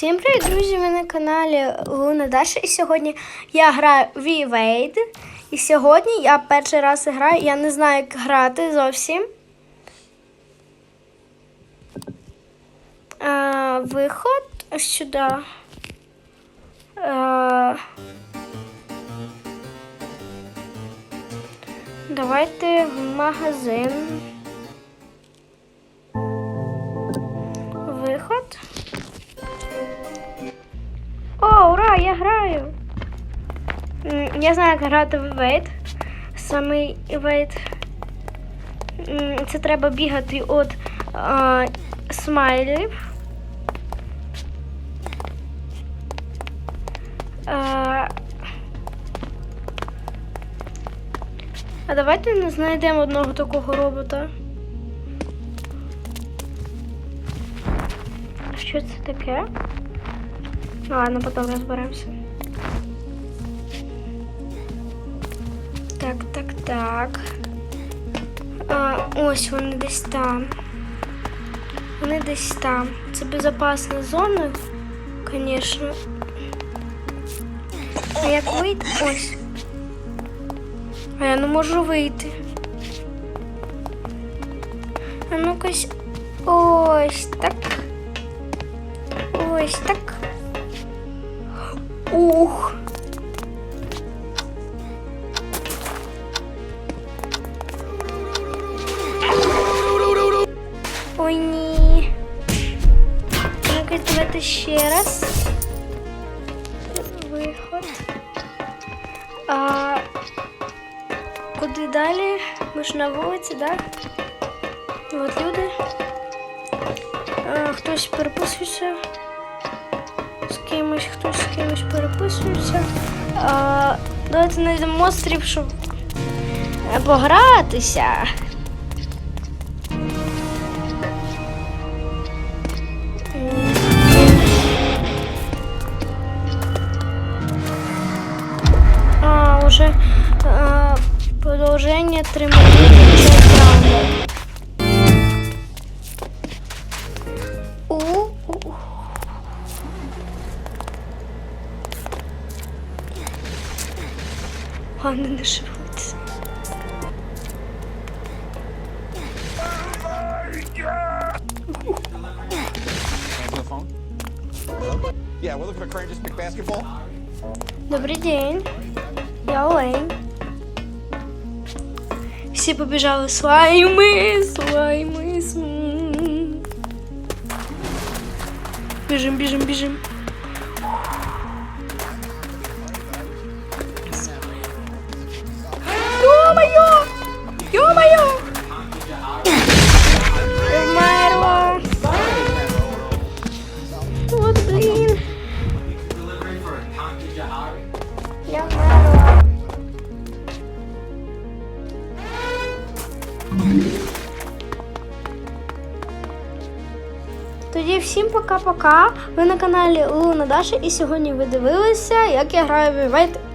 Всім привіт, друзі! Ви на каналі Луна Даша. І сьогодні я граю в Evade. І сьогодні я перший раз граю. Я не знаю, як грати зовсім. А, виход сюди. А, давайте в магазин. Я знаю, як грати в Evade. Самий. М, Це треба бігати від а, смайлів. А, а давайте не знайдемо одного такого робота. Що це таке? Ну ладно, потім розберемося. Так. А, ось вони десь там. Вони десь там. Це безпечна зона, звісно. А як вийти? Ось. А я не можу вийти. А ну-ка. Ось так. Ось так. Ой, ні. Давайте ще раз. Виход. А куди далі? Ми ж на вулиці, так? Да? От люди. А, хтось переписується з кимось, хтось з кимось переписується. А, давайте знайдемо монстрів, щоб погратися. Hello? Yeah, we're looking for Crane just pick basketball. Добрий день. Я Олень. Всі побіжали слайми, слайми. Біжим, біжим, біжим. Тоді всім пока-пока. Ви на каналі Луна Даша і сьогодні ви дивилися, як я граю в Evade